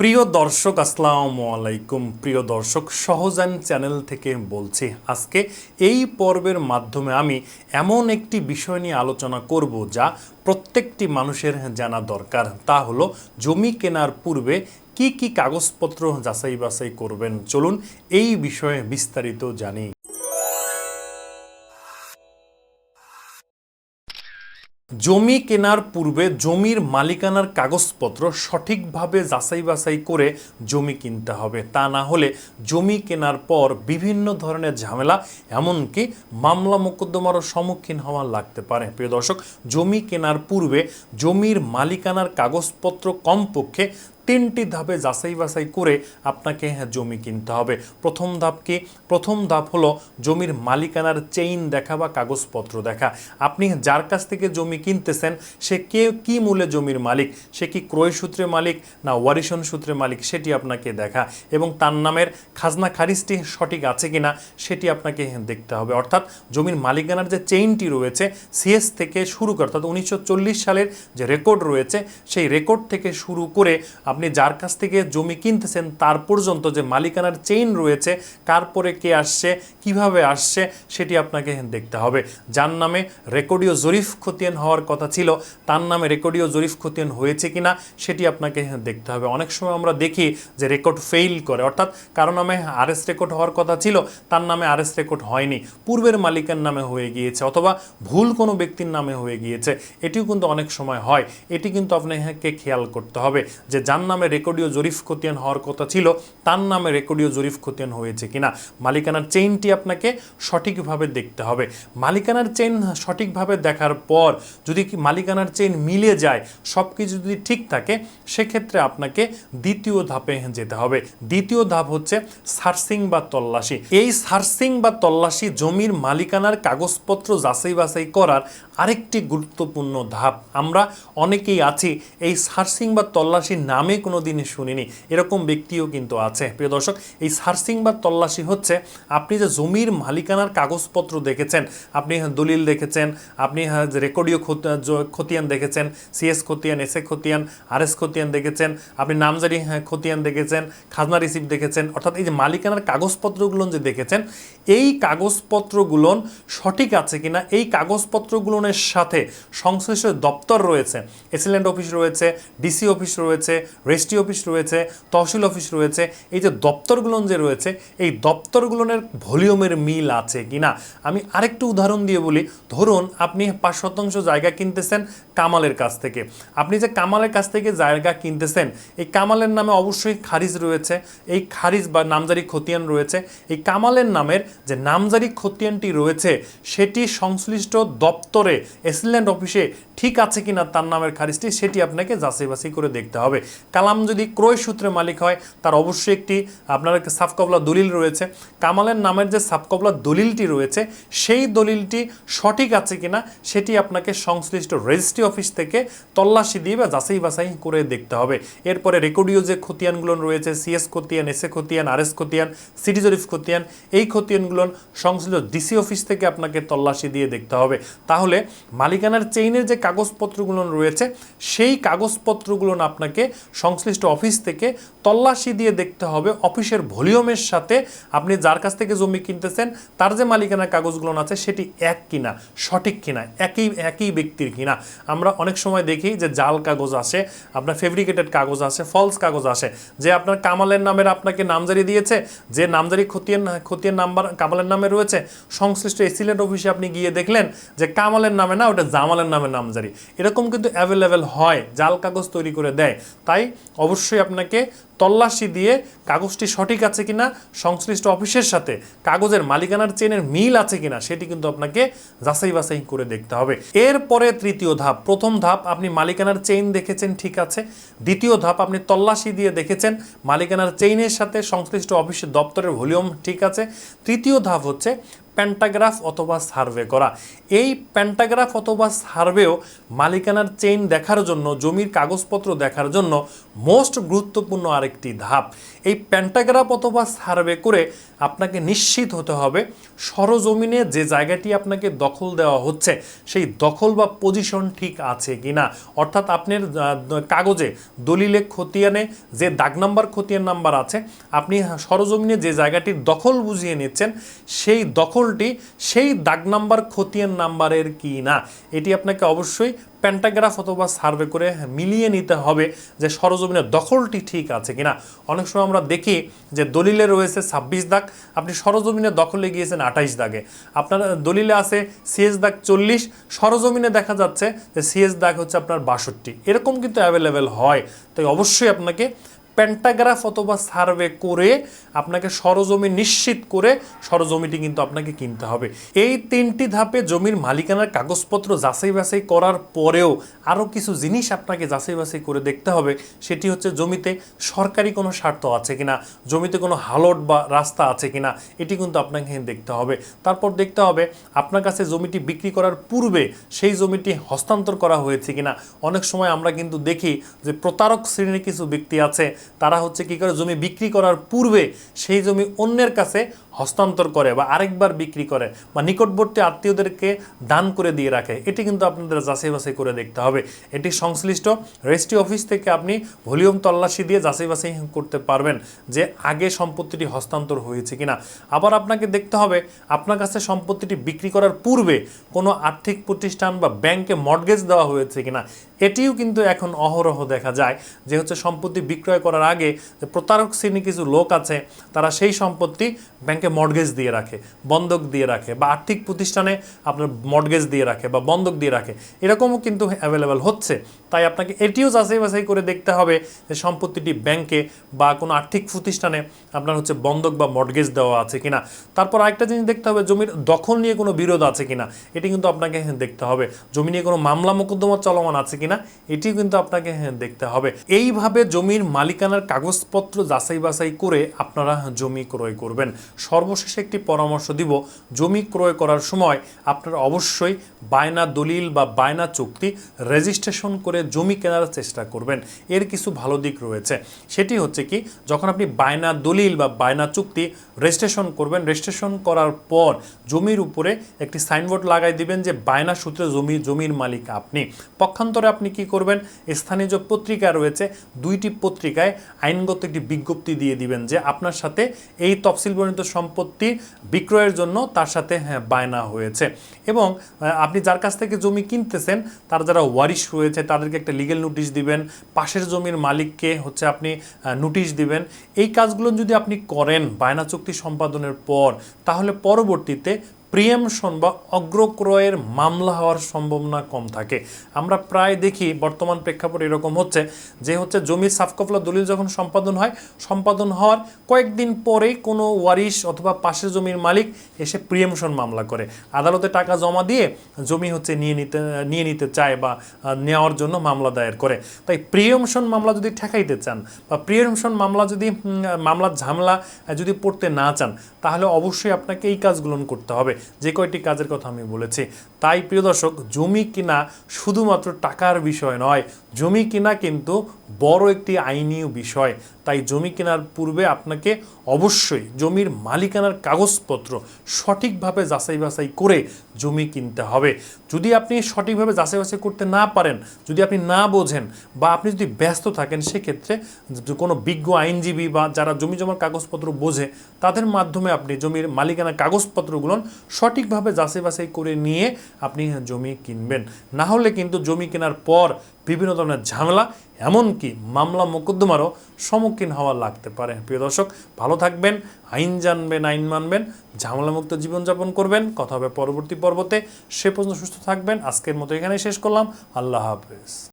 প্রিয় দর্শক, আসসালামু আলাইকুম। প্রিয় দর্শক, সহজান চ্যানেল থেকে বলছি, আজকে এই পর্বের মাধ্যমে আমি এমন একটি বিষয় নিয়ে আলোচনা করব যা প্রত্যেকটি মানুষের জানা দরকার। তা হলো, জমি কেনার পূর্বে কি কি কাগজপত্র যাচাই বাছাই করবেন? চলুন এই বিষয়ে বিস্তারিত জানি। জমি কেনার পূর্বে জমির মালিকানার কাগজপত্র সঠিকভাবে যাচাই বাছাই করে জমি কিনতে হবে। তা না হলে জমি কেনার পর বিভিন্ন ধরনের ঝামেলা, এমনকি মামলা মোকদ্দমারও সম্মুখীন হওয়া লাগতে পারে। প্রিয় দর্শক, জমি কেনার পূর্বে জমির মালিকানার কাগজপত্র কমপক্ষে তিনটি ধাপে যাচাই বাছাই করে আপনাকে জমি কিনতে হবে। প্রথম ধাপ কি? প্রথম ধাপ হলো জমির মালিকানার চেইন দেখা বা কাগজপত্র দেখা। আপনি যার কাছ থেকে জমি কিনতেছেন, সে কে কি মূলে জমির মালিক? সে কি ক্রয় সূত্রে মালিক না ওয়ারিশন সূত্রে মালিক? সেটি আপনাকে দেখা। এবং তার নামের খাজনা খারিজটি সঠিক আছে কিনা, সেটি আপনাকে দেখতে হবে। অর্থাৎ জমির মালিকানার যে চেইনটি রয়েছে সিএস থেকে শুরু করে, অর্থাৎ উনিশশো চল্লিশ সালের যে রেকর্ড রয়েছে, সেই রেকর্ড থেকে শুরু করে আপনি যার কাছ থেকে জমি কিনতেছেন, তার পর্যন্ত যে মালিকানার চেইন রয়েছে, কার পরে কে আসছে, কীভাবে আসছে, সেটি আপনাকে দেখতে হবে। যার নামে রেকর্ডীয় জরিফ খতিয়ান হওয়ার কথা ছিল, তার নামে রেকর্ডীয় জরিফ খতিয়ান হয়েছে কিনা, সেটি আপনাকে দেখতে হবে। অনেক সময় আমরা দেখি যে রেকর্ড ফেইল করে, অর্থাৎ কারও নামে আরএস রেকর্ড হওয়ার কথা ছিল, তার নামে আরএস রেকর্ড হয়নি। পূর্বের মালিকের নামে হয়ে গিয়েছে, অথবা ভুল কোনো ব্যক্তির নামে হয়ে গিয়েছে, এটিও কিন্তু অনেক সময় হয়। এটি কিন্তু আপনাকে খেয়াল করতে হবে যে যার নামে রেকর্ডীয় জরিফ খতিয়ান হওয়ার কথা ছিল, তার নামে রেকর্ডীয় জরিফ খতিয়ান হয়েছে কিনা? মালিকানার চেইনটি আপনাকে সঠিকভাবে দেখতে হবে। মালিকানার চেইন সঠিকভাবে দেখার পর যদি মালিকানার চেইন মিলে যায় সব কিছু যদি ঠিক থাকে, সেক্ষেত্রে আপনাকে দ্বিতীয় ধাপে যেতে হবে। দ্বিতীয় ধাপ হচ্ছে সার্সিং বা তল্লাশি। এই সার্সিং বা তল্লাশি জমির মালিকানার কাগজপত্র যাচাই বাছাই করার আরেকটি গুরুত্বপূর্ণ ধাপ। আমরা অনেকেই আছি, এই সার্সিং বা তল্লাশির নামে কোনো দিন শুনিনি। এরকম ব্যক্তিও কিন্তু আছে। প্রিয় দর্শক এই সার্সিং বা তল্লাশি হচ্ছে আপনি যে জমির মালিকানার কাগজপত্র দেখেছেন আপনি দলিল দেখেছেন আপনি রেকর্ডীয় খতিয়ান দেখেছেন সিএস খতিয়ান এস এ খতিয়ান আর এস খতিয়ান দেখেছেন আপনি নামজারি হ্যাঁ, খতিয়ান দেখেছেন খাজনা রিসিপ্ট দেখেছেন অর্থাৎ এই যে মালিকানার কাগজপত্রগুলো যে দেখেছেন এই কাগজপত্রগুলো সঠিক আছে কিনা এই কাগজপত্রগুলোর সাথে সংশ্লিষ্ট দপ্তর রয়েছে এসিল্যান্ড অফিস রয়েছে ডিসি অফিস রয়েছে রেজিস্ট্রি অফিস রয়েছে, তহসিল অফিস রয়েছে, এই যে দপ্তরগুলো যে রয়েছে, এই দপ্তরগুলোর ভলিউমের মিল আছে কিনা আমি আরেকটু উদাহরণ দিয়ে বলি, ধরুন আপনি পাঁচ শতাংশ জায়গা কিনতেছেন কামালের কাছ থেকে। আপনি যে কামালের কাছ থেকে জায়গা কিনতেছেন, এই কামালের নামে অবশ্যই খারিজ রয়েছে, এই খারিজ বা নামজারি খতিয়ান রয়েছে, এই কামালের নামের যে নামজারি খতিয়ানটি রয়েছে, সেটি সংশ্লিষ্ট দপ্তরে এসিল্যান্ড অফিসে ঠিক আছে কিনা তার নামের খারিজটি, সেটি আপনাকে যাচাই বাছাই করে দেখতে হবে। কালাম যদি ক্রয় সূত্রে মালিক হয়, তার অবশ্যই একটি আপনার সাফকবলা দলিল রয়েছে। কামালের নামের যে সাফকবলা দলিলটি রয়েছে, সেই দলিলটি সঠিক আছে কিনা, সেটি আপনাকে সংশ্লিষ্ট রেজিস্ট্রি অফিস থেকে তল্লাশি দিয়ে বা যাচাই বাছাই করে দেখতে হবে। এরপরে রেকর্ডীয় যে খতিয়ানগুলো রয়েছে সিএস খতিয়ান এস এ খতিয়ান আর এস খতিয়ান সিটি জরিফ খতিয়ান, এই খতিয়ানগুলো সংশ্লিষ্ট ডিসি অফিস থেকে আপনাকে তল্লাশি দিয়ে দেখতে হবে। তাহলে মালিকানার চেইনের যে কাগজপত্রগুলো রয়েছে, সেই কাগজপত্রগুলো আপনাকে সংশ্লিষ্ট অফিস থেকে তল্লাশি দিয়ে দেখতে হবে অফিসের ভলিউমের সাথে আপনি যার কাছ থেকে জমি কিনতেছেন, তার যে মালিকানার কাগজগুলো আছে সেটি এক কিনা, সঠিক কিনা, একই একই ব্যক্তির কিনা। আমরা অনেক সময় দেখি যে জাল কাগজ আসে, আপনার ফেব্রিকেটেড কাগজ আসে ফলস কাগজ আসে, যে আপনার কামালের নামের আপনাকে নামজারি দিয়েছে, যে নামজারি খতিয়ান খতিয়ান নাম্বার, কামালের নামে রয়েছে। সংশ্লিষ্ট এসিলেন্ট অফিসে আপনি গিয়ে দেখলেন যে কামালের নামে না, ওটা জামালের নামে নামজারি। এরকম কিন্তু অ্যাভেলেবেল হয়, জাল কাগজ তৈরি করে দেয়। তাই অবশ্যই আপনাকে তল্লাশি দিয়ে কাগজটি সঠিক আছে কিনা, সংশ্লিষ্ট অফিসের সাথে কাগজের মালিকানার চেনের মিল আছে কিনা, সেটি কিন্তু আপনাকে যাচাই বাছাই করে দেখতে হবে। এরপরে তৃতীয় ধাপ, প্রথম ধাপ, আপনি মালিকানার চেইন দেখেছেন, ঠিক আছে। দ্বিতীয় ধাপ, আপনি তল্লাশি দিয়ে দেখেছেন, মালিকানার চেইনের সাথে সংশ্লিষ্ট অফিসের দপ্তরের ভলিউম ঠিক আছে। তৃতীয় ধাপ হচ্ছে প্যান্টাগ্রাফ অথবা সার্ভে করা। এই প্যান্টাগ্রাফ অথবা সার্ভেও মালিকানার চেইন দেখার জন্য, জমির কাগজপত্র দেখার জন্য মোস্ট গুরুত্বপূর্ণ আরেকটি ধাপ। এই প্যান্টাগ্রাফ অথবা সার্ভে করে আপনাকে নিশ্চিত হতে হবে সরজমিনে যে জায়গাটি আপনাকে দখল দেওয়া হচ্ছে, সেই দখল বা পজিশন ঠিক আছে কিনা। অর্থাৎ আপনার কাগজে দলিলে খতিয়ানে যে দাগ নাম্বার, খতিয়ান নাম্বার আছে, আপনি সরজমিনে যে জায়গাটির দখল বুঝিয়ে নিচ্ছেন, সেই দখলটি সেই দাগ নাম্বার, খতিয়ান নাম্বারের কি না এটি আপনাকে অবশ্যই প্যান্টাগ্রাফ অথবা সার্ভে করে মিলিয়ে নিতে হবে যে সরজমিনের দখলটি ঠিক আছে কিনা। অনেক সময় আমরা দেখি যে দলিলে রয়েছে ছাব্বিশ দাগ, আপনি সরজমিনের দখলে গিয়েছেন আঠাইশ দাগে। আপনার দলিলে আছে সিএস দাগ চল্লিশ, সরজমিনে দেখা যাচ্ছে যে সিএস দাগ হচ্ছে আপনার বাষট্টি। এরকম কিন্তু অ্যাভেলেবেল হয়। তাই অবশ্যই আপনাকে প্যান্টাগ্রাফ অথবা সার্ভে করে আপনাকে সরজমি নিশ্চিত করে সরজমিটি কিন্তু আপনাকে কিনতে হবে। এই তিনটি ধাপে জমির মালিকানার কাগজপত্র যাচাই বাছাই করার পরেও আরও কিছু জিনিস আপনাকে যাচাই বাছাই করে দেখতে হবে, সেটি হচ্ছে জমিতে সরকারি কোনো স্বার্থ আছে কিনা, জমিতে কোনো হালট বা রাস্তা আছে কিনা, এটি কিন্তু আপনাকে দেখতে হবে। তারপর দেখতে হবে আপনার কাছে জমিটি বিক্রি করার পূর্বে সেই জমিটি হস্তান্তর করা হয়েছে কিনা। অনেক সময় আমরা কিন্তু দেখি যে প্রতারক শ্রেণির কিছু ব্যক্তি আছে তারা হচ্ছে কি করে জমি বিক্রি করার পূর্বে সেই জমি অন্যের কাছে হস্তান্তর করে বা আরেকবার বিক্রি করে বা নিকটবর্তী আত্মীয়দেরকে দান করে দিয়ে রাখে, এটি কিন্তু আপনাদের যাচাই বাছাই করে দেখতে হবে। এটি সংশ্লিষ্ট রেজিস্ট্রি অফিস থেকে আপনি ভলিউম তল্লাশি দিয়ে যাচাই বাছাই করতে পারবেন যে আগে সম্পত্তিটি হস্তান্তর হয়েছে কিনা। আবার আপনাকে দেখতে হবে, আপনার কাছে সম্পত্তিটি বিক্রি করার পূর্বে কোনো আর্থিক প্রতিষ্ঠান বা ব্যাংকে মর্টগেজ দেওয়া হয়েছে কিনা, এটিও কিন্তু এখন অহরহ দেখা যায় যে হচ্ছে সম্পত্তি বিক্রয় করার আগে প্রতারক শ্রেণি কিছু লোক আছে, তারা সেই সম্পত্তি ব্যাংকে মর্টগেজ দিয়ে রাখে, বন্ধক দিয়ে রাখে বা আর্থিক প্রতিষ্ঠানে আপনার মর্টগেজ দিয়ে রাখে বা বন্ধক দিয়ে রাখে, এরকমও কিন্তু অ্যাভেলেবেল হচ্ছে। তাই আপনাকে এটিও যাচাই বাছাই করে দেখতে হবে যে সম্পত্তিটি ব্যাংকে বা কোনো আর্থিক প্রতিষ্ঠানে আপনার হচ্ছে বন্ধক বা মর্টগেজ দেওয়া আছে কিনা। তারপর আরেকটা জিনিস দেখতে হবে, জমির দখল নিয়ে কোনো বিরোধ আছে কিনা, এটি কিন্তু আপনাকে দেখতে হবে। জমি নিয়ে কোনো মামলা মোকদ্দমা চলমান আছে কিনা, এটিও কিন্তু আপনাকে দেখতে হবে। এইভাবে জমির মালিকানার কাগজপত্র যাচাই বাছাই করে আপনারা জমি ক্রয় করবেন। সর্বশেষে একটি পরামর্শ দিব। জমি ক্রয় করার সময় আপনারা অবশ্যই বায়না দলিল বা বায়না চুক্তি রেজিস্ট্রেশন করে জমি কেনার চেষ্টা করবেন। এর কিছু ভালো দিক রয়েছে। সেটি হচ্ছে কি, যখন আপনি বায়না দলিল বা বায়না চুক্তি রেজিস্ট্রেশন করবেন, রেজিস্ট্রেশন করার পর জমির উপরে একটি সাইনবোর্ড লাগাই দিবেন যে বায়না সূত্রে জমি, জমির মালিক আপনি। পক্ষান্তরে আপনি কি করবেন, স্থানীয় যে পত্রিকা রয়েছে, দুইটি পত্রিকায় আইনগত একটি বিজ্ঞপ্তি দিয়ে দিবেন যে আপনার সাথে এই তফসিল বর্ণিত সম্পত্তি বিক্রয়ের জন্য তার সাথে হ্যাঁ বায়না হয়েছে। এবং আপনি যার কাছ থেকে জমি কিনতেছেন, তার যারা ওয়ারিশ রয়েছে, তাদেরকে একটা লিগেল নোটিশ দিবেন। পাশের জমির মালিককে হচ্ছে আপনি নোটিশ দিবেন। এই কাজগুলো যদি আপনি করেন বায়না চুক্তি সম্পাদনের পর, তাহলে পরবর্তীতে প্রিয়েমশন বা অগ্রক্রয়ের মামলা হওয়ার সম্ভাবনা কম থাকে। আমরা প্রায় দেখি বর্তমান প্রেক্ষাপট এরকম হচ্ছে যে হচ্ছে জমির সাফকফলা দলিল যখন সম্পাদন হয়, সম্পাদন হওয়ার কয়েকদিন পরেই কোনো ওয়ারিশ অথবা পাশের জমির মালিক এসে প্রিয়েমশন মামলা করে। আদালতে টাকা জমা দিয়ে জমি হচ্ছে নিয়ে নিতে নিয়ে নিতে চায় বা নেওয়ার জন্য মামলা দায়ের করে। তাই প্রিয়মশন মামলা যদি ঠেকাইতে চান বা প্রিয়মশন মামলা যদি মামলার ঝামেলা যদি পড়তে না চান, তাহলে অবশ্যই আপনাকে এই কাজগুলো করতে হবে। যে কয়টি কাজের কথা আমি বলেছি। তাই প্রিয় দর্শক, জমি কিনা শুধুমাত্র টাকার বিষয় নয় জমি কিনা কিন্তু বড় একটি আইনি বিষয়। তাই জমি কেনার পূর্বে আপনাকে অবশ্যই জমির মালিকানার কাগজপত্র সঠিকভাবে যাচাই বাছাই করে জমি কিনতে হবে। যদি আপনি সঠিকভাবে যাচাই বাছাই করতে না পারেন, যদি আপনি না বোঝেন বা আপনি যদি ব্যস্ত থাকেন, সেক্ষেত্রে কোনো বিজ্ঞ আইনজীবী বা যারা জমি জমার কাগজপত্র বোঝে, তাদের মাধ্যমে আপনি জমির মালিকানার কাগজপত্রগুলো সঠিকভাবে যাচাই বাছাই করে নিয়ে আপনি জমি কিনবেন। না হলে কিন্তু জমি কেনার পর বিভিন্ন ধরনের ঝামেলা, এমনকি মামলা মোকদ্দমারও সম্মুখীন হওয়া লাগতে পারে। প্রিয় দর্শক, ভালো থাকবেন, আইন জানবেন, আইন মানবেন, ঝামেলামুক্ত জীবনযাপন করবেন। কথা হবে পরবর্তী পর্বতে। সে পর্যন্ত সুস্থ থাকবেন। আজকের মতো এখানেই শেষ করলাম। আল্লাহ হাফেজ।